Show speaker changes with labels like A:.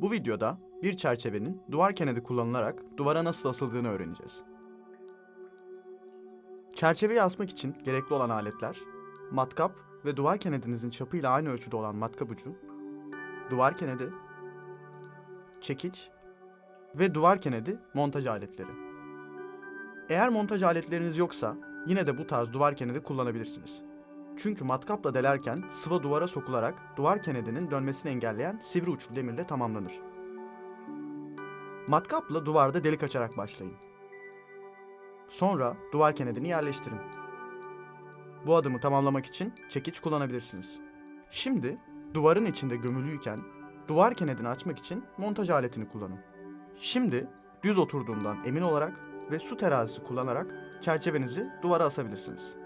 A: Bu videoda bir çerçevenin duvar kenedi kullanılarak duvara nasıl asıldığını öğreneceğiz. Çerçeveyi asmak için gerekli olan aletler, matkap ve duvar kenedinizin çapıyla aynı ölçüde olan matkap ucu, duvar kenedi, çekiç ve duvar kenedi montaj aletleri. Eğer montaj aletleriniz yoksa yine de bu tarz duvar kenedi kullanabilirsiniz. Çünkü matkapla delerken sıva duvara sokularak duvar kenedinin dönmesini engelleyen sivri uçlu demirle tamamlanır. Matkapla duvarda delik açarak başlayın. Sonra duvar kenedini yerleştirin. Bu adımı tamamlamak için çekiç kullanabilirsiniz. Şimdi duvarın içinde gömülüyken duvar kenedini açmak için montaj aletini kullanın. Şimdi düz oturduğundan emin olarak ve su terazisi kullanarak çerçevenizi duvara asabilirsiniz.